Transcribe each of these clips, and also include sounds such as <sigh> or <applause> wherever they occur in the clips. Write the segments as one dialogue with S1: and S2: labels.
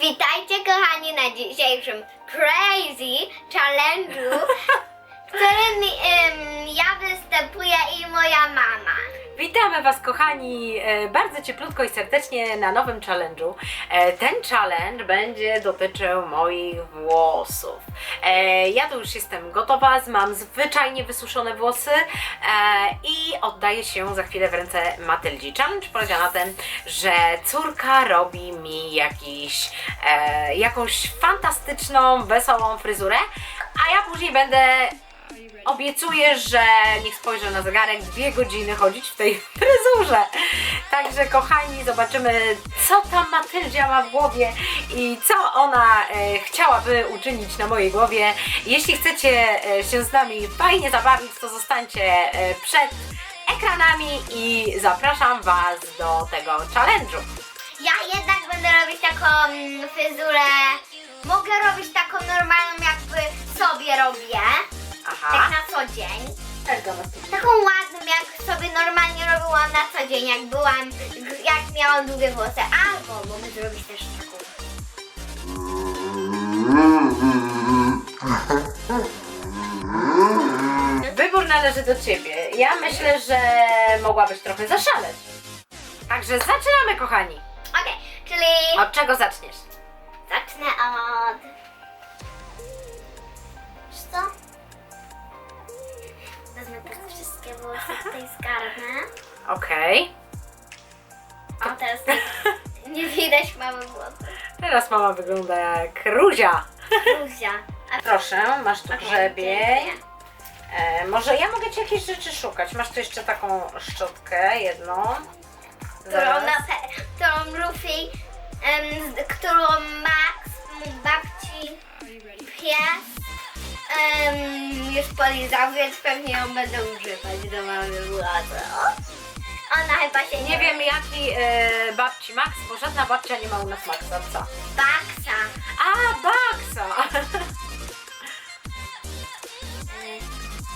S1: Witajcie kochani na dzisiejszym Crazy Challenge'u, <laughs> w którym ja występuję i moja mama.
S2: Witamy Was, kochani, e, bardzo cieplutko i serdecznie na nowym challenge'u. E, Ten challenge będzie dotyczył moich włosów. E, Ja tu już jestem gotowa, mam zwyczajnie wysuszone włosy i oddaję się za chwilę w ręce Matyldzi. Challenge polega na tym, że córka robi mi jakiś, jakąś fantastyczną, wesołą fryzurę, a ja później będę Obiecuję, że niech spojrzę na zegarek, dwie godziny chodzić w tej <laughs> fryzurze. Także kochani, zobaczymy, co tam Matyldzia ma w głowie i co ona e, chciałaby uczynić na mojej głowie. Jeśli chcecie e, się z nami fajnie zabawić, to zostańcie e, przed ekranami i zapraszam Was do tego challenge'u.
S1: Ja jednak będę robić taką mm, fryzurę. Mogę robić taką normalną, jakby sobie robię. Tak na co dzień.
S2: Do tu.
S1: Taką ładną, jak sobie normalnie robiłam na co dzień, jak byłam, jak miałam długie włosy. Albo mogę zrobić też taką.
S2: Wybór należy do Ciebie. Ja myślę, że mogłabyś trochę zaszaleć. Także zaczynamy, kochani.
S1: Okej, czyli
S2: Od czego zaczniesz?
S1: zacznę od... Wiesz co? Wezmę te wszystkie włosy tutaj zgarnę.
S2: Okej.
S1: A teraz nie, nie widać mamy włosy.
S2: Teraz mama wygląda jak Ruzia.
S1: Ruzia. A
S2: Proszę, masz tu
S1: Okej,
S2: grzebień.
S1: dziękuję.
S2: E, może ja mogę Ci jakieś rzeczy szukać. Masz tu jeszcze taką szczotkę jedną.
S1: którą,
S2: Zaraz.
S1: na pe- którą em, z- którą Max, mój babci pies em, już polizał, więc pewnie ją będę używać do mamy władzy. Ona chyba się
S2: Nie wiem jaki e, babci Max, bo żadna babcia nie ma u nas Maxa. Co?
S1: Baksa.
S2: A, Maxa!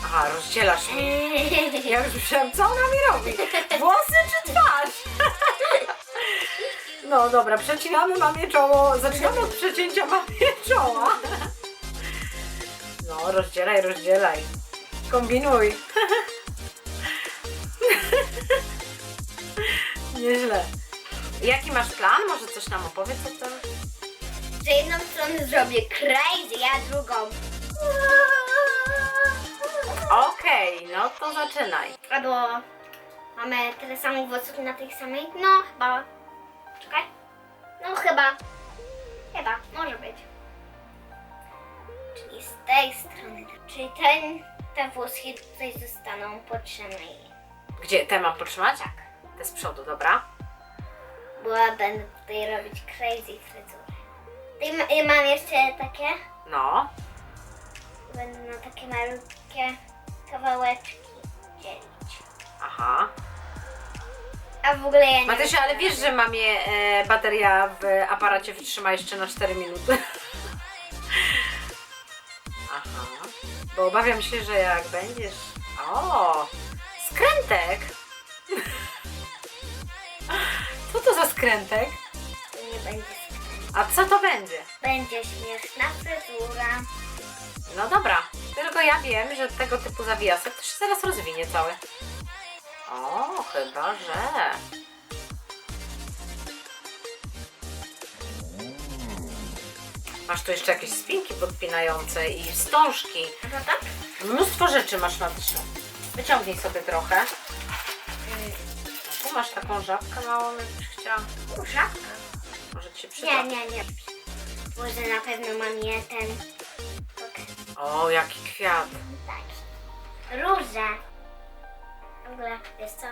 S2: Aha, rozdzielasz mi. Ja już myślałam, co ona mi robi? Włosy czy twarz? No dobra, przecinamy mamie czoło. Zaczynamy od przecięcia mamie czoła. No, rozdzielaj, rozdzielaj. Kombinuj. <laughs> Nieźle. Jaki masz plan? Może coś nam opowiedz o tym?
S1: Że jedną stronę zrobię crazy, a drugą.
S2: Okej, no to zaczynaj.
S1: Albo mamy tyle samo włosów na tej samej. No chyba. Czekaj. No chyba. Chyba, może być. Tej strony. Czyli ten, te włoski tutaj zostaną potrzebne.
S2: Gdzie? Te mam potrzymać?
S1: Tak.
S2: Te z przodu, dobra?
S1: Bo ja będę tutaj robić crazy fryzurę. I ma- mam jeszcze takie.
S2: No.
S1: Będę na takie malutkie kawałeczki dzielić.
S2: Aha.
S1: A w ogóle ja nie
S2: Matysia, ale wiesz, że mamie e, bateria w aparacie wytrzyma jeszcze na 4 minuty? Bo obawiam się, że jak będziesz... O! Skrętek! <laughs> Co to za skrętek?
S1: Nie będzie skręt.
S2: A co to będzie?
S1: Będzie śmieszna fryzura.
S2: No dobra, tylko ja wiem, że tego typu zawiasek to się zaraz rozwinie cały. O, chyba że. Masz tu jeszcze jakieś spinki podpinające i wstążki.
S1: To tak?
S2: Mnóstwo rzeczy masz na trzy. Wyciągnij sobie trochę. Tu masz taką żabkę małą, jakbyś chciała.
S1: Żabka?
S2: Może ci się przyda.
S1: Nie, nie, nie. Może na pewno mam je ten.
S2: O, jaki kwiat.
S1: Taki. Róże. W ogóle, wiesz co?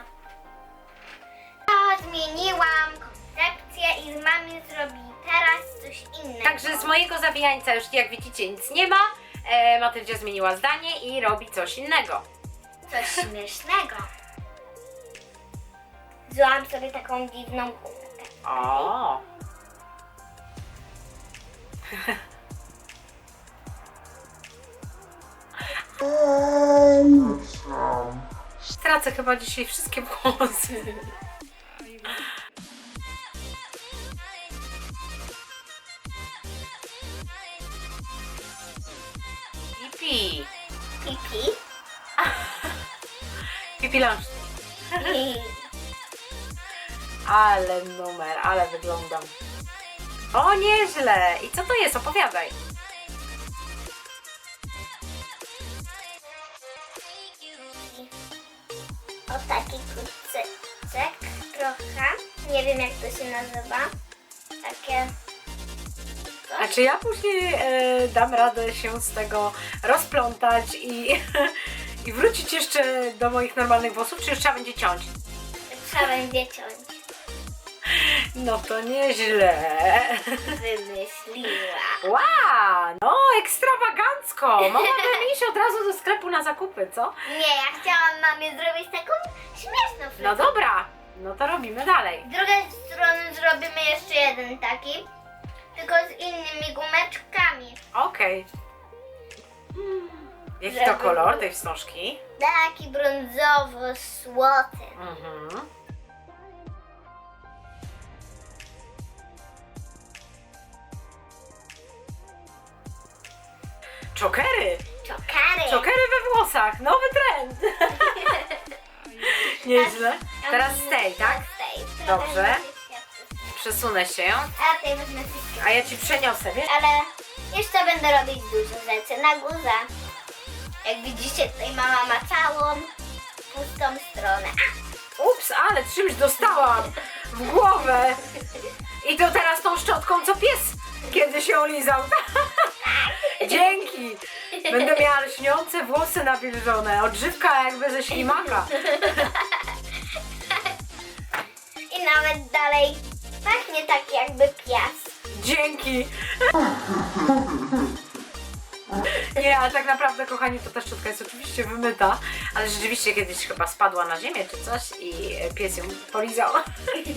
S1: Ja zmieniłam koncepcję i z mami zrobi teraz coś innego.
S2: Także z mojego zawijańca już jak widzicie nic nie ma. E, Matyldzia zmieniła zdanie i robi coś innego.
S1: Coś śmiesznego. Wziąłam sobie taką dziwną gumę.
S2: O. Stracę chyba dzisiaj wszystkie włosy. Pipi lunch. Ale numer, ale wyglądam. O, nieźle. I co to jest? Opowiadaj.
S1: O taki kucyk trochę. Nie wiem jak to się nazywa. Takie...
S2: A czy ja później e, dam radę się z tego rozplątać i, <laughs> i wrócić jeszcze do moich normalnych włosów, czy już trzeba będzie ciąć?
S1: Trzeba będzie ciąć.
S2: No to nieźle.
S1: Wymyśliła.
S2: Wow, no ekstrawagancko. Mogłabym <laughs> iść od razu do sklepu na zakupy, co?
S1: Nie, ja chciałam mamie zrobić taką śmieszną fryzurę.
S2: No dobra, no to robimy dalej.
S1: Z drugiej strony zrobimy jeszcze jeden taki, tylko z innymi gumeczkami.
S2: Okej. Hmm, Jaki to
S1: Żeby
S2: kolor tej wstążki?
S1: Taki brązowo-słoty.
S2: Mhm. Czokery!
S1: Czokary.
S2: Czokery we włosach! Nowy trend! <laughs> Nieźle. Teraz z tej, tak? Dobrze. Przesunę się,
S1: A tej wezmę wszystkie.
S2: a ja ci przeniosę, wiesz?
S1: Ale jeszcze będę robić dużo rzeczy na górze. Jak widzicie, tutaj mama ma całą pustą stronę.
S2: Ups, ale czymś dostałam w głowę. I to teraz tą szczotką, co pies kiedyś ją lizał. <laughs> Dzięki. Będę miała lśniące włosy nawilżone. Odżywka jakby ze ślimaka.
S1: I nawet dalej pachnie tak jakby pias.
S2: Dzięki. <laughs> Nie, ale tak naprawdę, kochani, to ta szczotka jest oczywiście wymyta, ale rzeczywiście kiedyś chyba spadła na ziemię czy coś i pies ją polizał.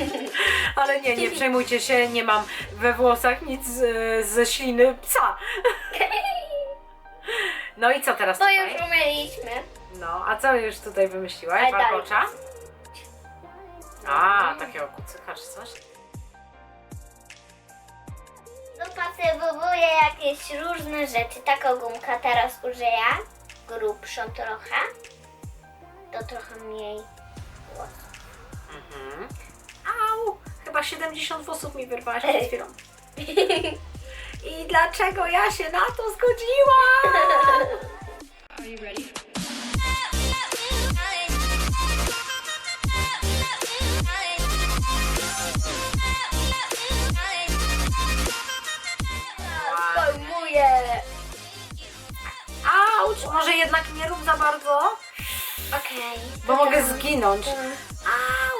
S2: <laughs> Ale nie, nie przejmujcie się, nie mam we włosach nic z, ze śliny psa. <laughs> No i co teraz tutaj?
S1: już umyliśmy.
S2: No, a co już tutaj wymyśliłaś?
S1: Ale dalej.
S2: Warkocza? A, takiego kucyka czy coś?
S1: Dopasowuję jakieś różne rzeczy. Taką gumkę teraz użyję. Grubszą trochę. To trochę mniej włosów.
S2: Mhm. Au! Chyba 70 włosów mi wyrwałaś przed chwilą. I dlaczego ja się na to zgodziłam? <laughs> Może jednak nie rób za bardzo?
S1: Okej.
S2: Bo mogę zginąć.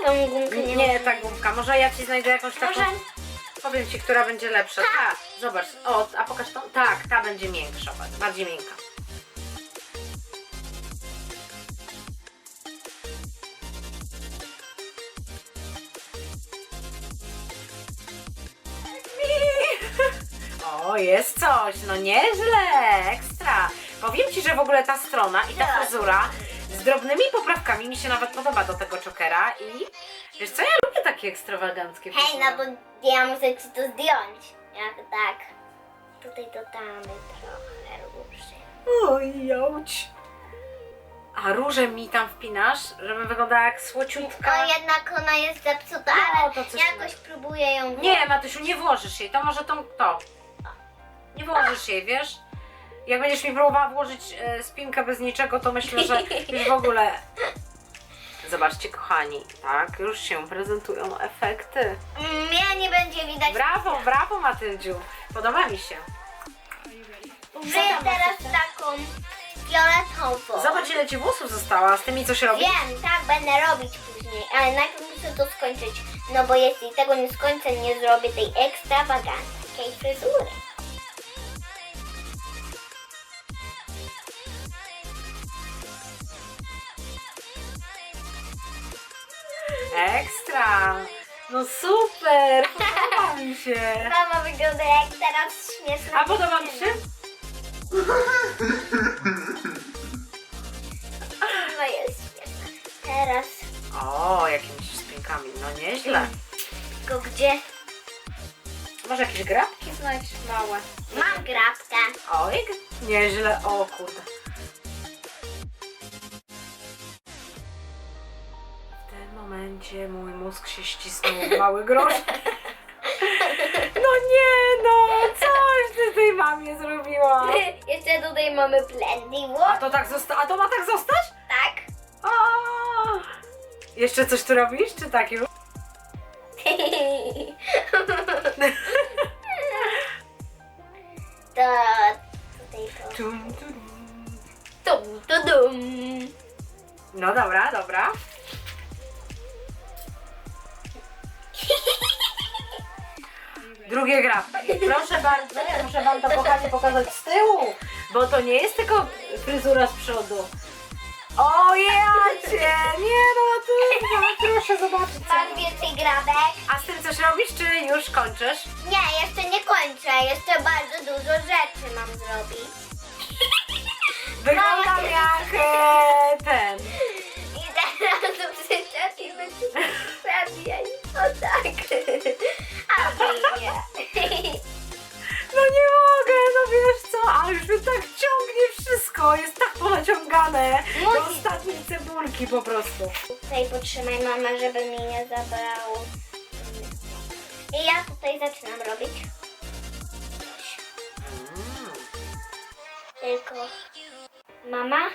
S1: Tą gumkę nie,
S2: Nie, ta gumka. Może ja ci znajdę jakąś taką...
S1: Może
S2: Powiem ci, która będzie lepsza. Ta, zobacz. O, a pokaż tą. Tak, ta będzie miększa, bardziej miękka. <laughs> O, jest coś, no nieźle, ekstra. Powiem Ci, że w ogóle ta strona i ta
S1: Tak.
S2: fryzura z drobnymi poprawkami mi się nawet podoba do tego czokera i wiesz co, ja lubię takie ekstrawaganckie
S1: Hej,
S2: fryzury.
S1: no bo ja muszę ci to zdjąć. Jak tak. Tutaj dodamy trochę róży.
S2: Oj, jauć. A różę mi tam wpinasz, żeby wyglądała jak słociutka.
S1: No jednak ona jest zepsuta,
S2: No,
S1: ale
S2: to coś
S1: jakoś próbuję ją
S2: Nie, Matysiu, nie włożysz jej. To może tą to. Nie włożysz jej, wiesz? Jak będziesz mi próbowała włożyć e, spinkę bez niczego, to myślę, że już w ogóle... Zobaczcie, kochani, tak, już się prezentują efekty.
S1: Mnie nie będzie widać.
S2: Brawo, brawo, Matyldziu. Podoba mi się.
S1: Użyję teraz taką fioletową.
S2: Zobacz, ile ci włosów zostało, a z tymi co się robi?
S1: Wiem, tak, będę robić później, ale najpierw muszę to skończyć. No bo jeśli tego nie skończę, nie zrobię tej ekstrawaganckiej fryzury.
S2: Ekstra! No super, podoba mi się.
S1: Mama wygląda jak teraz śmieszna.
S2: A podoba mi się? <laughs> mały grosz. <laughs> No nie no, coś ty tej mamie zrobiła. <laughs>
S1: Jeszcze tutaj mamy Blendy
S2: A to tak zosta- a to ma tak zostać?
S1: Tak.
S2: A! Jeszcze coś tu robisz, czy tak już? <laughs>
S1: to tutaj to.
S2: Tum, tum.
S1: Tu, dum.
S2: No dobra, dobra. Drugie grabki. Proszę bardzo, muszę wam to kochanie pokazać z tyłu, bo to nie jest tylko fryzura z przodu. O jacie! Nie no, ty, no, proszę zobaczyć.
S1: Mam więcej grabek.
S2: A z tym coś robisz, czy już kończysz?
S1: Nie, jeszcze nie kończę. Jeszcze bardzo dużo rzeczy mam zrobić.
S2: Wyglądam jak e, ten.
S1: I teraz to przyczepimy tu prawie. O tak. A
S2: po prostu.
S1: Tutaj potrzymaj mama, żeby mi nie zabrało. I ja tutaj zaczynam robić. Tylko mama.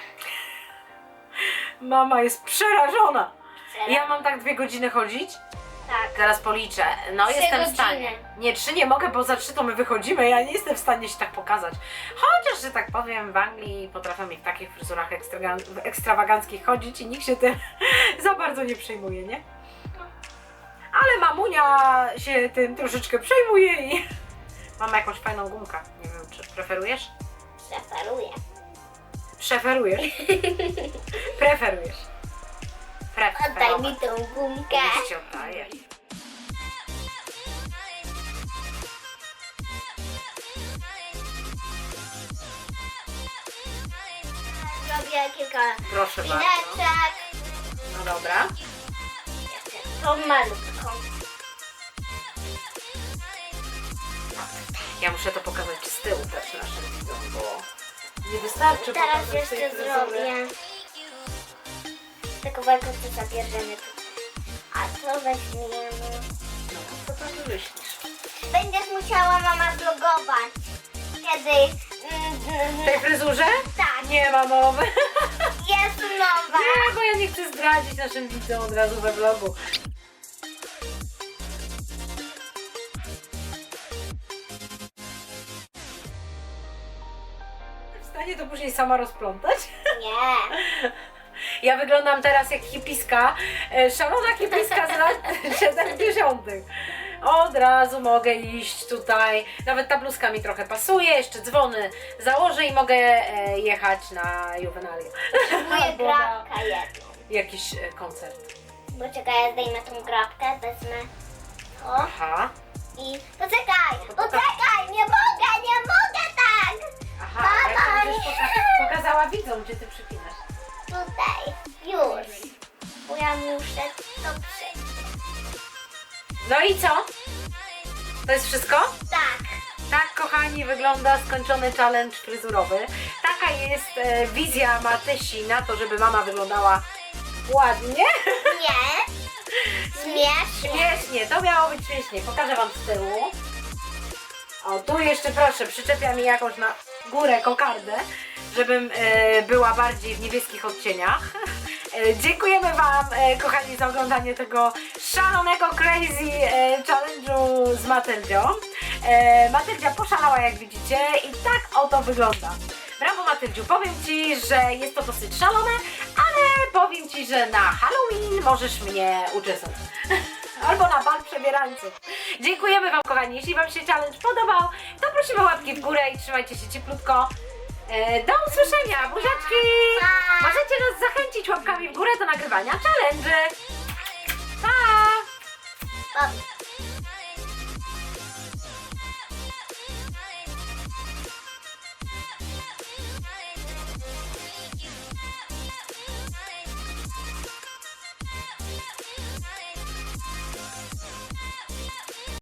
S2: Mama jest przerażona. Ja mam tak dwie godziny chodzić?
S1: Tak.
S2: Zaraz policzę. No
S1: Trzy
S2: jestem w
S1: godziny.
S2: stanie. Nie, trzy nie mogę, bo za trzy to my wychodzimy. Ja nie jestem w stanie się tak pokazać. Chociaż, że tak powiem, w Anglii potrafią mi w takich fryzurach ekstragan- ekstrawaganckich chodzić i nikt się tym <laughs> za bardzo nie przejmuje, nie? Ale mamunia się tym troszeczkę przejmuje i <laughs> mam jakąś fajną gumkę. Nie wiem, czy preferujesz?
S1: Preferuję.
S2: Preferujesz? <laughs> Preferujesz.
S1: Oddaj mi tą gumkę.
S2: Już ci oddaję.
S1: Zrobię kilka
S2: Proszę bardzo. No dobra.
S1: Tą malutką.
S2: Ja muszę to pokazać z tyłu też naszym widzom, bo nie wystarczy
S1: Teraz
S2: pokazać
S1: jeszcze
S2: tej fryzury.
S1: zrobię. Tego walkowca zabierzemy tu. A to weźmiemy.
S2: No, co tam wymyślisz?
S1: Będziesz musiała mama vlogować. Kiedy mm,
S2: W
S1: mm,
S2: tej fryzurze?
S1: tak,
S2: Nie ma mowy. <laughs>
S1: jest nowa.
S2: Nie, bo ja nie chcę zdradzić naszym widzom od razu we vlogu. W stanie to później sama rozplątać?
S1: Nie. <laughs>
S2: Ja wyglądam teraz jak hipiska, e, szalona hipiska z lat <laughs> 70. Od razu mogę iść tutaj. Nawet ta bluzka mi trochę pasuje, jeszcze dzwony założę i mogę e, jechać na juwenalię.
S1: Moja <laughs>
S2: Albo na
S1: grabka jedną.
S2: jakiś e, koncert.
S1: Bo czekaj, ja zdejmę tą grabkę, wezmę to
S2: Aha,
S1: i... Poczekaj, poczekaj, nie mogę, nie mogę tak!
S2: aha, to będziesz
S1: nie.
S2: poka- pokazała widzom, gdzie ty przypinasz.
S1: Tutaj, ja muszę to przejść.
S2: No i co? To jest wszystko?
S1: Tak.
S2: Tak, kochani, wygląda skończony challenge fryzurowy. Taka jest e, wizja Matysi na to, żeby mama wyglądała ładnie.
S1: Nie. <laughs> Śmiesznie.
S2: Śmiesznie, to miało być śmiesznie. Pokażę Wam z tyłu. O, tu jeszcze proszę, przyczepia mi jakąś na górę kokardę, żebym e, była bardziej w niebieskich odcieniach. <laughs> E, dziękujemy Wam, e, kochani, za oglądanie tego szalonego, crazy e, challenge'u z Matyldzią. E, Matyldzia poszalała, jak widzicie, i tak oto wygląda. Brawo Matyldziu, powiem Ci, że jest to dosyć szalone, ale powiem Ci, że na Halloween możesz mnie uczesać. <laughs> Albo na bal przebierańców. Dziękujemy Wam kochani. Jeśli Wam się challenge podobał, to prosimy łapki w górę i trzymajcie się cieplutko. E, Do usłyszenia, buziaczki! Możecie nas zachęcić łapkami w górę do nagrywania challenge. Pa!
S1: Pa.